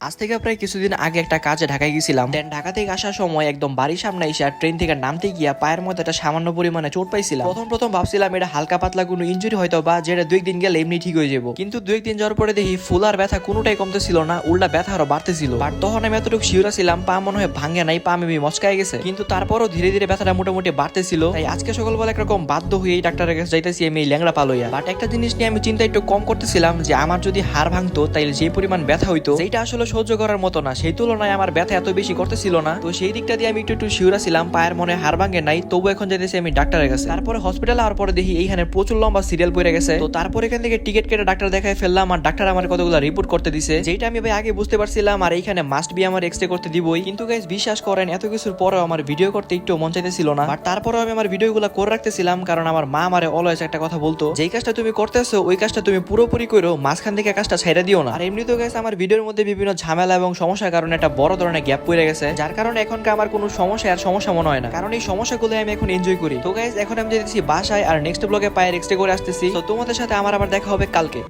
আজ থেকে প্রায় কিছুদিন আগে একটা কাজে ঢাকায় গেছিলাম। দেন ঢাকা থেকে আসার সময় একদম বাড়ির সামনে এসে আর ট্রেন থেকে নামতে গিয়া পায়ের মধ্যে একটা সামান্য পরিমাণে চোট পাইছিলাম। প্রথম প্রথম ভাবছিলাম এটা হালকা পাতলা কোনো ইঞ্জুরি হয়তো বা যেটা দুই দিন গেলে এমনি ঠিক হয়ে যাব। কিন্তু দুই দিন যাওয়ার পরে দেখি ফুলার ব্যথা কোনোটাই কমতেছিল না, উল্টা ব্যথা আরও বাড়তেছিল। বাট তখন আমি এতটুকু শিউরা ছিলাম, পা মনে হয় ভাঙে নাই, পা আমি মচকায় গেছে। কিন্তু তারপরও ধীরে ধীরে ব্যথাটা মোটামুটি বাড়তেছিল। তাই আজকে সকালবেলা একরকম বাধ্য হয়ে ডাক্তারের কাছে যাইতেছি আমি ল্যাংড়া পালইয়া। বাট একটা জিনিস নিয়ে আমি চিন্তা একটু কম করতেছিলাম যে আমার যদি হাড় ভাঙতো, তাইলে যে পরিমাণ ব্যথা হইতো, সেইটা আসলে সহ্য করার মতো না। সেই তুলনায় আমার ব্যথা এত বেশি করতেছিল না। তো সেই দিকটা দিয়ে আমি একটু একটু শিউরা ছিলাম, পায়ের মনে হাড় ভাঙে নাই। তবু এখন যেতেছি আমি ডাক্তারের কাছে। তারপরে হসপিটালে আওয়ার পরে দেখি এইখানে প্রচুর লম্বা সিরিয়াল পড়ে গেছে। তো তারপর এখান থেকে টিকিট কেটে ডাক্তার দেখায় ফেললাম আর ডাক্তার আমার কতগুলো রিপোর্ট করতে দিছে। যেটা আমি ভাই আগে বুঝতে পারছিলাম আর এইখানে মাস্ট বি আমার এক্সরে করতে দিবই। কিন্তু গাইজ বিশ্বাস করেন, এত কিছুর পরেও আমার ভিডিও করতে একটু মন চাইতেছিল না। আর তারপরেও আমি আমার ভিডিও ভিডিওগুলো করে রাখতেছিলাম কারণ আমার মা আমারে অলওয়েজ একটা কথা বলতো। যেই কাজটা তুমি করতেছো, ওই কাজটা তুমি পুরোপুরি করো মাঝখান থেকে কাজটা ছাইড়া দিও না। আর এমনিতেও গেছে আমার ভিডিওর মধ্যে বিভিন্ন ঝামেলা এবং সমস্যার কারণে একটা বড় ধরনের গ্যাপ পড়ে গেছে। যার কারণে এখনকার আমার কোনো সমস্যা আর সমস্যা মনে হয় না। কারণ এই সমস্যাগুলো আমি এখন এনজয় করি। তো গাইজ এখন আমি যেতেছি বাসায় আর নেক্সট ব্লগে পায়ে রেক্সটে করে আসতেছি। তো তোমাদের সাথে আমার আবার দেখা হবে কালকে।